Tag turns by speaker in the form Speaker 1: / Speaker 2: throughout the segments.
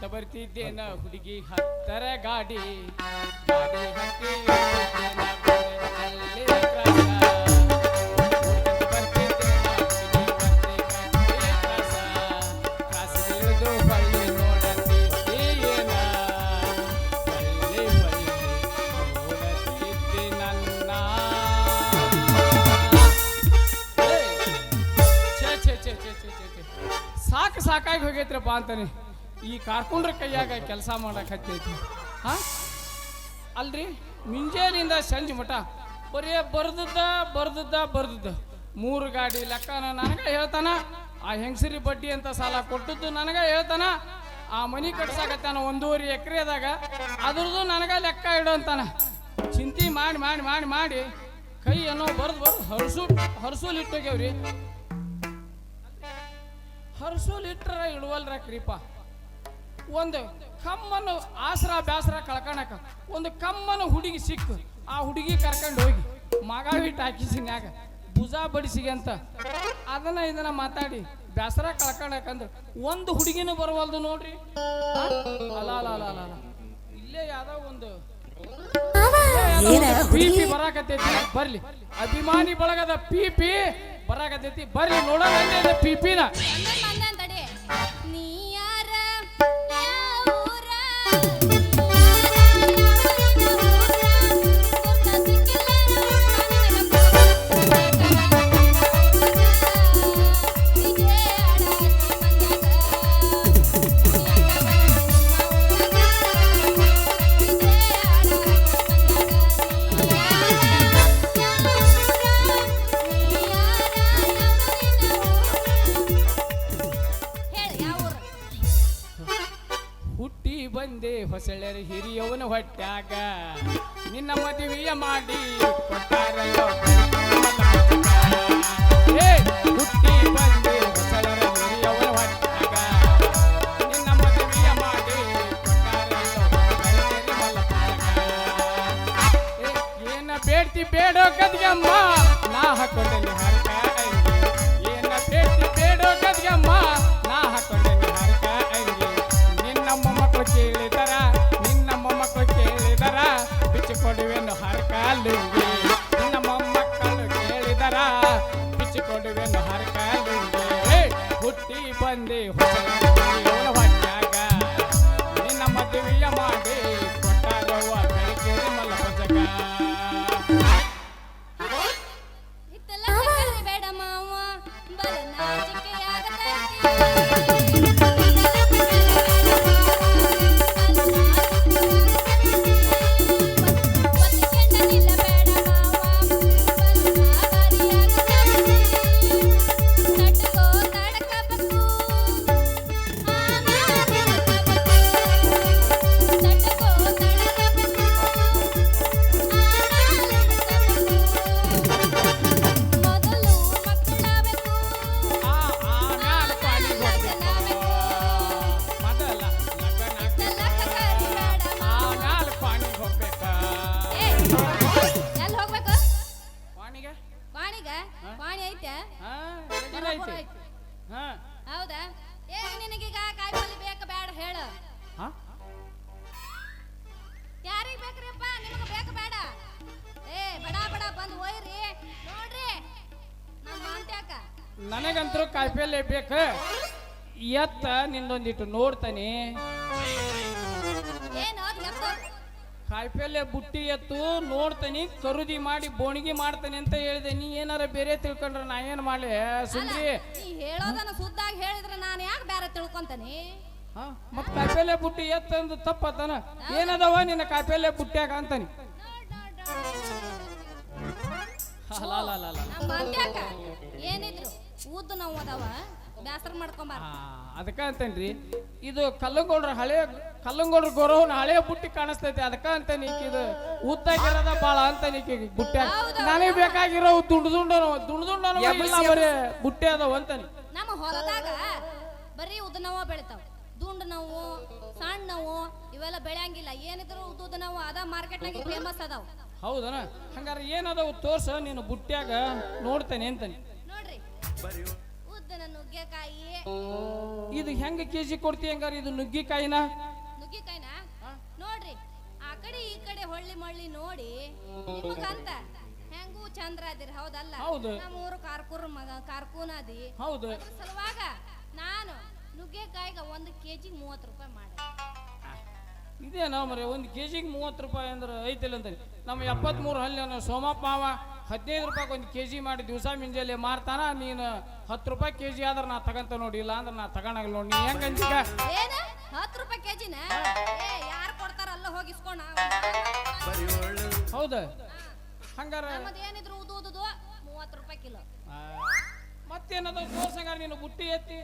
Speaker 1: ಹುಡುಕಂತ ಬರ್ತಿದ್ದೇನ ಹುಡುಗಿ ಹತ್ತರ ಗಾಡಿ ಗಾಡಿ ಹತ್ತಿ ಹೋಗ್ತಿದ್ದೇನ ಊರಿನಲ್ಲಿ ಕ್ರಾಸ. ಹುಡುಕಂತ ಬರ್ತಿದ್ದೇನ ಹುಡುಗಿ ಒಂದೇ ಗಂಟೆ ಕ್ರಾಸ. ಕ್ರಾಸಿಗೆ ಇಳಿದು ಹೊಳ್ಳಿ ನೋಡತಿದ್ದೀಯೇನ? ಹೊಳ್ಳಿ ಹೊಳ್ಳಿ ನೋಡತಿದ್ದಿ ನನ್ನ ಏಯ್! ಛೇ ಛೇ ಛೇ ಛೇ ಛೇ ಛೇ ಛೇ. ಸಾಕು ಸಾಕಾಗಿ ಹೋಗೈತ್ರಪ್ಪ ಅಂತಾನೆ ಈ ಕಾರ್ಕೊಂಡ್ರ ಕೈಯಾಗ ಕೆಲಸ ಮಾಡಕತ್ತೈತಿ ಹಾ? ಅಲ್ರಿ? ಮುಂಜಾನಿಂದ ಸಂಜೆ ಮಠ. ಬರೀ ಬರ್ದದ್ದ ಬರ್ದದ್ದ ಬರ್ದದ್ದ ಮೂರು ಗಾಡಿ ಲೆಕ್ಕನ ನನಗ ಹೇಳ್ತಾನ. ಆ ಹೆಂಗಸರಿ ಬಡ್ಡಿ ಅಂತ ಸಾಲ ಕೊಟ್ಟದ್ದು ನನಗ ಹೇಳ್ತಾನ. ಆ ಮನಿ ಕಟ್ಸಾಕತ್ತಾನ ಒಂದೂವರೆ ಎಕರೆದಾಗ. ಅದ್ರದ್ದು ನನಗ ಲೆಕ್ಕ ಇಡು ಅಂತಾನ. ಚಿಂತೆ ಮಾಡಿ ಮಾಡಿ ಮಾಡಿ ಮಾಡಿ ಕೈ ಏನೋ ಬರ್ದು ಬರ್ದು ಹರ್ಸು ಹರ್ಸೂಲ್ ಇಟ್ಟೋಗ್ಯಾವ್ರಿ ಹರ್ಸೂಲ್ ಇಟ್ರ ಇಡುವಲ್ರಕ್ರಿಪ್ಪ ಒಂದು ಕಮ್ಮನ್ನು ಆಸರ ಬ್ಯಾಸರ ಕಳ್ಕೊಳಕ ಒಂದು ಕಮ್ಮನ ಹುಡುಗಿ ಸಿಕ್ಕು, ಆ ಹುಡುಗಿ ಕರ್ಕೊಂಡು ಹೋಗಿ, ಮಗ ಬಿಟ್ಟು ಹಾಕಿಸಿನ್ಯಾಗ ಭುಜ ಬಡಿಸಿಗೆ ಅಂತ ಅದನ್ನ ಇದನ್ನ ಮಾತಾಡಿ, ಬ್ಯಾಸರ ಕಳ್ಕೊಳಕಂದ್ರೆ ಒಂದು ಹುಡುಗಿನೂ ಬರವಲ್ದು ನೋಡ್ರಿ ಆ? ಅಲ ಅಲ ಅಲ ಅಲ ಅಲ. ಇಲ್ಲೇ ಯಾವ್ದೋ ಒಂದು
Speaker 2: ಪಿಪಿ
Speaker 1: ಪಿ ಬರ್ಲಿ ಅಭಿಮಾನಿ ಬಳಗದ ಪಿ ಪಿ ಬರ್ಲಿ ನೋಡೋಣ ಪಿ ಪಿನ
Speaker 3: ಬಂದನ್ ಬಂದನ್ ತಡಿ. ನೀ
Speaker 1: ಹೊಸಳೆರ ಹಿರಿಯವನ ಹೊಟ್ಟಾಗ ನಿನ್ನ ಮದುವೆಯ ಮಾಡಿ ಕೊಟ್ಟಾರ. ಏ, ಹುಟ್ಟಿ ಬಂದೆ ಹೊಸಳೆರ ಹಿರಿಯವನ ಹೊಟ್ಯಾಗ. ನಿನ್ನ ಮದುವೆಯ ಮಾಡಿ. ಏ, ಏನ ಬೇಡ್ತಿ ಬೇಡೋ ಗದ್ಗಮ್ಮ ಹರಕ ಮಕ್ಕಳು ಕೇಳಿದರ? ಬಿಚ್ಚಿ ಕೊಡುವೆನು ಹರಕ ಹುಟ್ಟಿ ಬಂದೆ ಹೊಸ ನನಗಂತರೂ ಕಾಯಿಪಲ್ಲೆ ಬೇಕು. ಎತ್ತ ನಿಂದೊಂದಿಟ್ಟು ನೋಡ್ತಾನೆ. ಕಾಯಿಪಲ್ಲೆ ಬುಟ್ಟಿ ಎತ್ತು ನೋಡ್ತಾನೆ ಕರುದಿ ಮಾಡಿ ಬೋಣಿಗೆ ಮಾಡ್ತಾನೆ ಅಂತ ಹೇಳಿದೆ. ನೀ ಏನಾರ ಬೇರೆ ತಿಳ್ಕೊಂಡ್ರೆ ನಾ ಏನು ಮಾಡಲಿ? ಸುಂದ್ರಿ
Speaker 3: ಹೇಳೋದನ್ನ ಸುದ್ದಾಗಿ ಹೇಳಿದ್ರೆ ನಾನು ಯಾಕೆ ಬೇರೆ ತಿಳ್ಕೊಂತಾನೆ?
Speaker 1: ಹಾ ಮತ್ ಕಾಯಿಪಲ್ಲೆ ಬುಟ್ಟಿ ಎತ್ತಂದು ತಪ್ಪತ್ತಾನ? ಏನದವ ನಿನ್ನ ಕಾಯಿಪಲ್ಲೆ ಬುಟ್ಟಿಯಾಗ ಅಂತಾನೆ?
Speaker 3: ಏನಿದ್ರು? ಊದ್ದು ನೋವು ಅದಾವ ಬ್ಯಾಸರ ಮಾಡ್ಕೊಂಬಾರ
Speaker 1: ಅದಕ್ಕ ಅಂತೇನ್ರಿ ಇದು ಕಲ್ಲಂಗೌಡ್ರ ಹಳೆ ಕಲ್ಲಂಗೌಡ್ರ ಗೌರವನ ಹಳೆ ಬುಟ್ಟಿ ಕಾಣಿಸ್ತೈತಿ ಅದಕ್ಕ ಅಂತ ನೀಕಿದು ಉದ್ದಾಗಿರೋದ ಬಾಳ ಅಂತ ನೀಕ್
Speaker 3: ಬುಟ್ಟೆ.
Speaker 1: ನನಗೆ ಬೇಕಾಗಿರೋ ದುಂಡು ದುಂಡನು ದುಂಡು ದುಂಡನು ಬುಟ್ಟೆ ಬರೀ ಬುಟ್ಟಿ ಅದಾವ ಅಂತ
Speaker 3: ನಮ್ಮ ಹೊಲದಾಗ ಬರೀ ಉದ್ದ ನೋವು ಬೆಳಿತಾವ. ದುಂಡು ನೋವು ಸಣ್ಣ ನೋವು ಇವೆಲ್ಲ ಬೆಳೆಯಂಗಿಲ್ಲ. ಏನಿದ್ರು ಉದ್ದ ನೋವು ಅದ ಮಾರ್ಕೆಟ್ನಾಗ ಫೇಮಸ್ ಅದಾವ.
Speaker 1: ಹೌದನ? ಹಂಗಾರ ಏನದಾವು ತೋರ್ಸ ನೀನು ಬುಟ್ಟ್ಯಾಗ ನೋಡ್ತೇನೆ ಅಂತನಿ.
Speaker 3: ಉದ್ದನ ನುಗ್ಗೆಕಾಯಿ.
Speaker 1: ಇದು ಹೆಂಗ ಕೆಜಿ ಕೊಡ್ತಿ ಹಂಗಾರ ಇದು ನುಗ್ಗಿಕಾಯಿನ?
Speaker 3: ನುಗ್ಗಿಕಾಯಿನ? ನೋಡ್ರಿ ಆ ಕಡೆ ಈ ಕಡೆ ಹೊಳ್ಳಿ ಮಳ್ಳಿ ನೋಡಿ ನಿಮಗಂತ ಹೆಂಗೂ ಚಂದ್ರ ಅದಿರಿ ಹೌದಲ್ಲ?
Speaker 1: ಹೌದು.
Speaker 3: ನಮ್ಮೂರು ಕಾರ್ಕೂರ್ ಮಗ ಕಾರ್ಕೂನ್ ಅದಿ
Speaker 1: ಹೌದು.
Speaker 3: ಅದ್ರ ಸಲುವಾಗ ನಾನು ನುಗ್ಗೆಕಾಯಿಗೆ ಒಂದು ಕೆಜಿ ಮೂವತ್ತು ರೂಪಾಯಿ ಮಾಡಿ.
Speaker 1: ಇದೇನೋ ಮರೆ ಒಂದು ಕೆಜಿಗೆ ಮೂವತ್ತು ರೂಪಾಯಿ ಅಂದ್ರೆ ಐತಿಲ್ಲ ಅಂತ ನಮ್ಮ ಎಪ್ಪತ್ಮೂರು ಹಲ್ಲಿ ಸೋಮಪ್ಪ ಮಾವ ಹದಿನೈದು ರೂಪಾಯಿ ಒಂದು ಕೆಜಿ ಮಾಡಿ ದಿವಸ ಮಿಂಜಲ್ಲಿ ಮಾರ್ತಾನ ನೀನು ಹತ್ತು ರೂಪಾಯಿ ಕೆಜಿ ಆದ್ರೆ ನಾ ತಗಂತ ನೋಡಿ ಇಲ್ಲ ಅಂದ್ರೆ ನಾ ತಗೊಂಡಾಗಲ್ಲ ನೋಡಿ ನೀ ಹೆಂಗ ಅಂಜಿಕ
Speaker 3: ಏನ ಹತ್ತು ರೂಪಾಯಿ ಕೆಜಿನ ಏ ಯಾರು ಕೊಡ್ತಾರ ಅಲ್ಲ ಹೋಗಿ ಇಸ್ಕೋಣ
Speaker 1: ಹೌದು ಹಂಗಾರ
Speaker 3: ನಮ್ಮದು ಏನಿದ್ರು ಉದು ಉದುದು ಮೂವತ್ತು ರೂಪಾಯಿ ಕಿಲೋ
Speaker 1: ಮತ್ತೇನದು ತೋರ್ಸಂಗಾರ ನೀನು ಬುಟ್ಟಿ ಎತ್ತಿ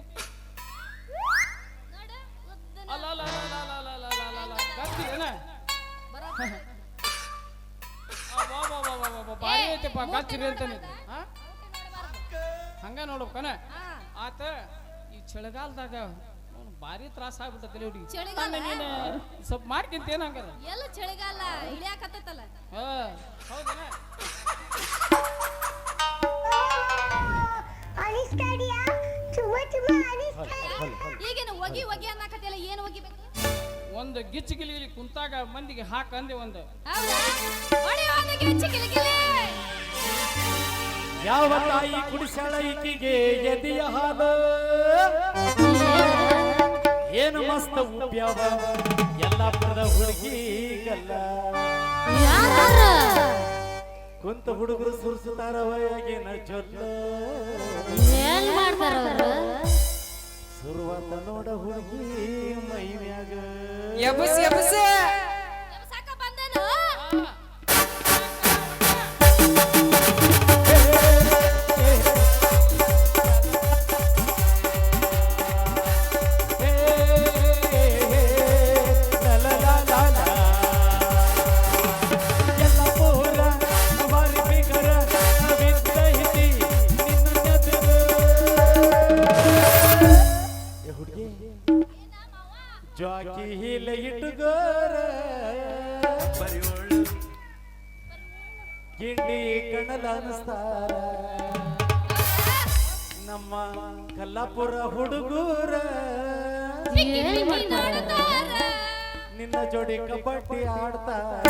Speaker 1: ಅಲ್ಲ ಅಲ್ಲ ಅಲ್ಲ ಅಲ್ಲ ಅಲ್ಲ ಅಲ್ಲ ಅಲ್ಲ ಅಲ್ಲ ಐತಪ್ಪ ಕಚ್ಚಿರಿ ಅಂತಾನೆ. ಹಂಗ ನೋಡ್ಬೇಕನ ಆತ ಈ ಚಳಿಗಾಲದಾಗ ಅವ್ನು ಭಾರಿ ತ್ರಾಸ ಆಗ್ಬಿಟ್ಟೈತಿ ಹುಡುಗಿ.
Speaker 3: ಚಳಿಗಾಲ?
Speaker 1: ನೀನು ಸ್ವಲ್ಪ ಮಾಡ್ಕಿಂತ ಏನ್ ಹಂಗಾರ?
Speaker 3: ಎಲ್ಲ ಚಳಿಗಾಲ ಇಳಿಯಾಕತ್ತಲ್ಲ
Speaker 1: ಹಾ. ಹೌದನ
Speaker 3: ಈಗೇನು ಒಗಿ ಒಗಿ ಅನ್ನಕತ್ತಿಲ್ಲ ಏನು ಒಗಿಬೇಕು
Speaker 1: ಒಂದು ಗಿಚ್ಚು ಗಿಲಿ ಕುಂತಾಗ ಮಂದಿಗೆ ಹಾಕಂದೆ ಒಂದು.
Speaker 4: ಯಾವ ತಾಯಿ ಕುಡಿಸಾಳ ಈಕಿಗೆ ಎದೆಯ ಹಾದ? ಏನು ಮಸ್ತ ಉಪ್ಯಾವ? ಎಲ್ಲಪ್ಪದ ಹುಡುಗಿಗಲ್ಲ. ಕುಂತ ಹುಡುಗರು ಸುರಿಸುತ್ತಾರ
Speaker 5: ಏನ್ ಮಾಡ್ತಾರ ಅವ್ರು
Speaker 4: ನೋಡ ಹುಡುಗಿ ಮೈ ಮ್ಯಾಗ
Speaker 6: ಎಬಸ್ ಎಬಸ್
Speaker 4: ಜಾಕಿ ಹೀಲೆ ಇಟ್ಟುಗೋರ ಗಿಂಡಿ ಕಣಲ ಅನಿಸ್ತಾರ. ನಮ್ಮ ಕಲ್ಲಾಪುರ ಹುಡುಗೂರ ನಿನ್ನ ಜೋಡಿ ಕಬಡ್ಡಿ ಆಡ್ತಾರ.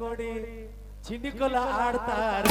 Speaker 4: ಅನ್ಕೊಂಡು ಚಿಂಡಿಕೊಲ ಆಡ್ತಾರ.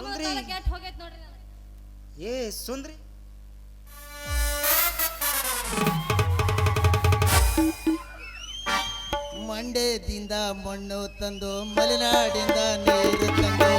Speaker 6: ಸುಂದ್ರಿ. ಏ ಸುಂದ್ರಿ ಮಂಡ್ಯದಿಂದ ಮಣ್ಣು ತಂದು ಮಲೆನಾಡಿಂದ ನೀರು ತಂದು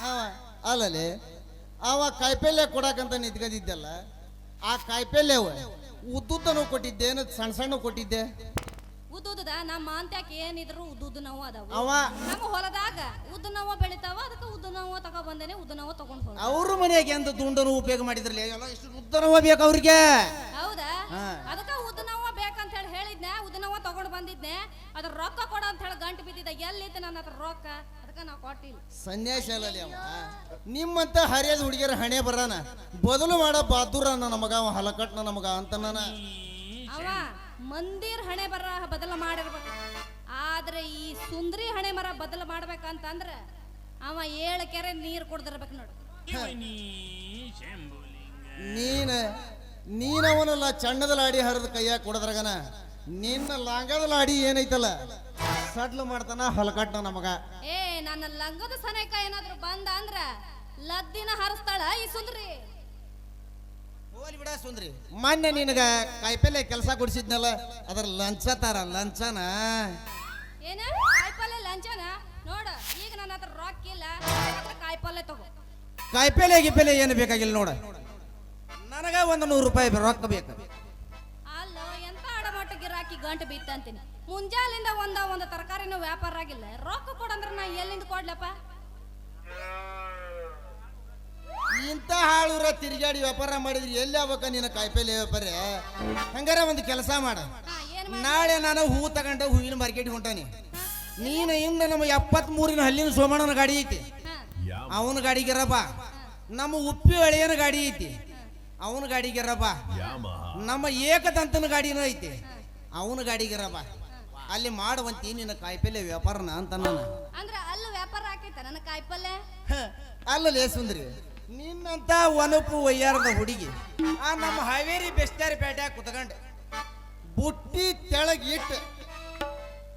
Speaker 6: ಅವ ಅಲ್ಲಲ್ಲಿ ಅವ ಕಾಯಿಪಲ್ಯ ಕೊಡಕಂತ ನಿಂತ್ಕೊಂಡಿದ್ದಲ್ಲ ಆ ಕಾಯಿಪಲ್ಯ ಉದ್ದುದ್ದನು ಕೊಟ್ಟಿದ್ದೆ ಏನು ಸಣ್ಣ ಸಣ್ಣ ಕೊಟ್ಟಿದ್ದೆ?
Speaker 3: ಉದ್ದುದ ನಮ್ಮ ಅಂತ್ಯಾಕ ಏನಿದ್ರು ಉದ್ದುದ್ದು ನೋವು ಅದಾವ.
Speaker 6: ಅವ
Speaker 3: ನಮ್ಮ ಹೊಲದಾಗ ಉದ್ದು ನೋವು ಬೆಳಿತಾವ ಅದಕ್ಕೆ ಉದ್ದು ನೋವು ತಗೋ ಬಂದೇನೆ ಉದ್ದು ನೋವು ತಗೊಂಡ್ ಹೋಗ
Speaker 6: ಅವ್ರ ಮನೆಗೆ ಎಂತ ದುಂಡನು ಉಪಯೋಗ ಮಾಡಿದ್ರಲ್ಲ ಎಲ್ಲ ಎಷ್ಟು ನೋವು ಬೇಕು ಅವ್ರಿಗೆ?
Speaker 3: ಹೌದಾ? ಅದಕ್ಕೆ ಉದ್ದು ನೋವು ಬೇಕಂತ ಹೇಳಿ ಹೇಳಿದ್ನೆ ಉದ್ದು ನೋವು ತಗೊಂಡ್ ಬಂದಿದ್ನೆ ಅದ್ರ ರೊಕ್ಕ ಕೊಡ ಅಂತ ಹೇಳಿ ಗಂಟು ಬಿದ್ದಿದ್ದ ಎಲ್ಲಿತ್ತು ನನ್ನ ಹತ್ರ ರೊಕ್ಕ? ಅದಕ್ಕೆ ನಾವು ಕೊಟ್ಟಿಲ್ಲ.
Speaker 6: ಸನ್ಯಾಸಿ ಅಲ್ಲಲ್ಲಿ ಅವ ನಿಮ್ಮಂತ ಹರಿಯದ ಹುಡುಗಿಯರ ಹಣೆ ಬರಾನ? ಬದಲು ಮಾಡ ಬಹಾದೂರ ನನ್ನ ಮಗ ಅವ ಹಲಕಟ್ ನನ್ನ ಮಗ ಅಂತ ನಾನು
Speaker 3: ಅವ ಮಂದಿರ್ ಹಣೆ ಬರ ಬದಲು ಮಾಡಿರ್ಬೇಕು. ಆದ್ರೆ ಈ ಸುಂದ್ರಿ ಹಣೆ ಮರ ಬದಲು ಮಾಡ್ಬೇಕಂತಂದ್ರ ಅವ ಏಳು ಕೆರೆ ನೀರು ಕುಡ್ದಿರ್ಬೇಕು ನೋಡು.
Speaker 6: ನೀನ ನೀನವನಲ್ಲ ಚಣ್ಣದ ಲಾಡಿ ಹರಿದ ಕೈಯಾಗ ಕೊಡದ್ರಾಗನ? ನಿನ್ನ ಲಾಂಗದ ಲಾಡಿ ಏನೈತಲ್ಲ? ಸಡ್ಲು ಮಾಡ್ತಾನ ಹೊಲಕಟ್ಟ ನಮಗ.
Speaker 3: ಏ ನನ್ನ ಲಂಗದ ಸನೇಕ ಏನಾದ್ರು ಬಂದ ಅಂದ್ರ ಲದ್ದಿನ ಹರಿಸ್ತಾಳ ಈ ಸುಂದ್ರಿ.
Speaker 6: ಹೋಲಿ ಬಿಡ ಸುಂದ್ರಿ. ಮೊನ್ನೆ ನಿನಗ ಕಾಯಿಪಲ್ಲೆ ಕೆಲಸ ಕೊಡಿಸಿದ್ನಲ್ಲ ಅದ್ರ ಲಂಚ ತರ ಲಂಚನ?
Speaker 3: ಏನ? ಕಾಯಿಪಲ್ಲೆ ಲಂಚನ? ನೋಡ ಈಗ ನನ್ನ ಹತ್ರ ರೊಕ್ಕ ಇಲ್ಲ ಕಾಯಿಪಲ್ಲೆ ತಗೋ.
Speaker 6: ಕಾಯಿಪಲ್ಲೆ ಗಿಪಲ್ಲೆ ಏನು ಬೇಕಾಗಿಲ್ಲ ನೋಡ. ನನಗ ಒಂದು ನೂರು ರೂಪಾಯಿ ರೊಕ್ಕ ಬೇಕು.
Speaker 3: ಅಲ್ಲೋ ಎಂತ ಅಡಮಟ್ಟ ಗಿರಾಕಿ ಗಂಟು ಬಿತ್ತಂತೀನಿ ಮುಂಜಾಲಿಂದ ಒಂದ ಒಂದು ತರಕಾರಿನ ವ್ಯಾಪಾರ ಆಗಿಲ್ಲ. ರೊಕ್ಕ ಕೊಡಂದ್ರ ನಾ ಎಲ್ಲಿಂದ ಕೊಡ್ಲಪ್ಪ?
Speaker 6: ಇಂಥ ಹಾಳೂರ ತಿರುಗಾಡಿ ವ್ಯಾಪಾರ ಮಾಡಿದ್ರೆ ಎಲ್ಲಿ ಆಗ್ಬೇಕ ನಿನ್ನ ಕಾಯಿಪಲ್ಲೆ ವ್ಯಾಪಾರ? ಹಂಗಾರ ಒಂದು ಕೆಲಸ ಮಾಡ. ನಾಳೆ ನಾನು ಹೂ ತಗೊಂಡ ಹೂವಿನ ಮಾರ್ಕೆಟ್ ಹೊಂಟಾನಿ. ನೀನು ಇಂದ ನಮ್ಮ ಎಪ್ಪತ್ ಮೂರಿನ ಹಲ್ಲಿನ ಸೋಮಣ್ಣನ ಗಾಡಿ ಐತಿ. ಅವನ ಗಾಡಿಗೆರಪ್ಪ ನಮ್ಮ ಉಪ್ಪಿ ಹೊಳೆಯನ ಗಾಡಿ ಐತಿ. ಅವನ ಗಾಡಿಗೆರಪ್ಪ ನಮ್ಮ ಏಕದಂತನ ಗಾಡಿನೂ ಐತಿ. ಅವನ ಗಾಡಿಗೆರಪ್ಪ ಅಲ್ಲಿ ಮಾಡುವಂತಿ ನಿನ್ನ ಕಾಯಿಪಲ್ಲೆ ವ್ಯಾಪಾರನ ಅಂತ ನಾನು.
Speaker 3: ಅಂದ್ರ ಅಲ್ಲಿ ವ್ಯಾಪಾರ ಆಕೈತ ನನ್ನ ಕಾಯಿಪಲ್ಲೆ?
Speaker 6: ಅಲ್ಲಲೇ ಸುಂದ್ರಿ ನಿನ್ನಂತ ಒನಪು ಒಯ್ಯಾರದ ಹುಡುಗಿ ಆ ನಮ್ಮ ಹಾವೇರಿ ಬೆಸ್ತಾರಿ ಪೇಟೆ ಕುತ್ಕೊಂಡು. ಬುಟ್ಟಿ ತೆಳಗ್ ಇಟ್ಟು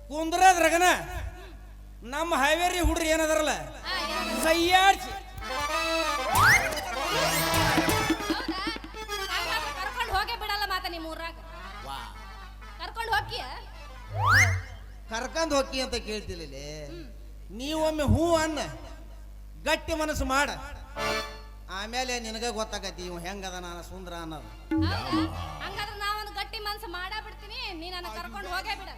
Speaker 6: ಕುಂದ್ರದ್ರಗನ ನಮ್ಮ ಹಾವೇರಿ ಹುಡ್ರಿ ಏನದಾರಲ್ಲ? ಕೈಯಾಡ್ಸಿ
Speaker 3: ಕರ್ಕೊಂಡ್ ಹೋಗೇ ಬಿಡಲ್ಲ ಮಾತ ನಿಮ್ಮ ಊರಾಗ ಕರ್ಕೊಂಡು ಹೋಗಿಯ
Speaker 6: ಕರ್ಕೊಂಡ್ ಹೋಗಿ ಅಂತ ಕೇಳ್ತಿಲ್ಲ ನೀವೊಮ್ಮೆ ಹೂ ಅನ್ನ ಗಟ್ಟಿ ಮನಸ್ಸು ಮಾಡ. ಆಮೇಲೆ ನಿನಗೆ ಗೊತ್ತಾಗತಿ ಇವ್ ಹೆಂಗದ ನಾನು ಸುಂದ್ರ ಅನ್ನೋದು.
Speaker 3: ಹಂಗಾದ್ರೆ ಒಂದು ಗಟ್ಟಿ ಮನಸ್ಸು ಮಾಡಾ ಬಿಡ್ತೀನಿ ನೀ ನನ್ನ ಕರ್ಕೊಂಡು ಹೋಗೇ ಬಿಡ.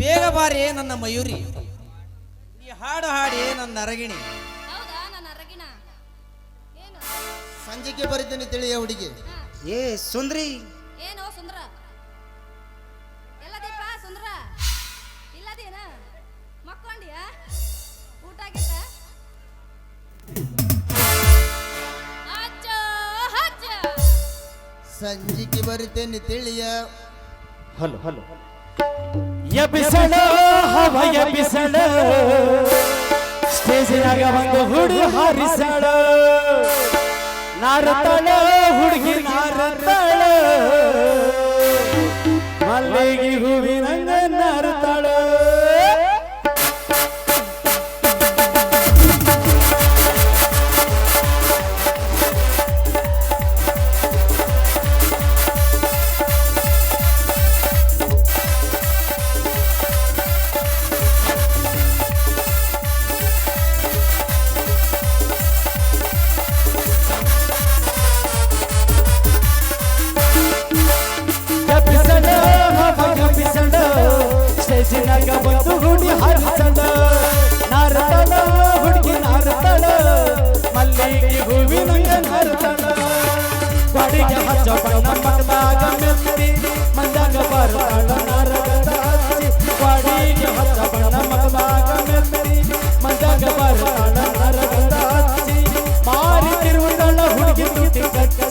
Speaker 6: ಬೇಗ ಬಾರಿ ನನ್ನ ಮಯೂರಿ. ಈ ಹಾಡು ಹಾಡಿ ನನ್ನ ಅರಗಿಣಿ.
Speaker 3: ಹೌದಾ ನನ್ನ ಏನು?
Speaker 6: ಸಂಜೆಗೆ ಬರೀತೀನಿ ತಿಳಿಯ ಹುಡುಗಿ.
Speaker 7: ಏ ಸುಂದ್ರಿ
Speaker 6: ಸಂಜಿಗೆ ಬರ್ತೇನೆ ತಿಳಿಯ.
Speaker 4: Hello hello. ಎಬ್ಬಿಸಳ ಹವ ಎಬ್ಬಿಸಳ ಸ್ಟೇಜಿನಾಗ ಒಂದು ಹುಡು ಹಾರಿಸಳ ನಾರತಾಳ ಹುಡುಗಿ ನಾರತಾಳ ಮಲ್ಲಿಗೆ ಹೂವಿನಂಗ ಸ್ಟೇಜಿನಾಗ ಒಂದು ಹುಡಿ ಹಾರಿಸಳ ನಾರತಾಳ ಹುಡುಗಿ ನಾರತಾಳ ಮಲ್ಲಿಗೆ ಹೂವಿನಂಗ ನಾರತಾಳ ಗಾಡಿಗೆ ಹಚ್ಚ ಬಣ್ಣ ಮಗದಾಗ ಮೆತ್ತಿ ಮಂದಾಗ ಬರ್ತಾಳ ನರಗದ ಹಚ್ಚಿ ಗಾಡಿಗೆ ಹಚ್ಚ ಬಣ್ಣ ಮಗದಾಗ ಮೆತ್ತಿ ಮಂದಾಗ ಬರ್ತಾಳ ನರಗದ ಹಚ್ಚಿ ಮಾರಿ ತಿರುವುದಳ ಹುಡುಗಿ ತುಟಿ ಕಚ್ಚಿ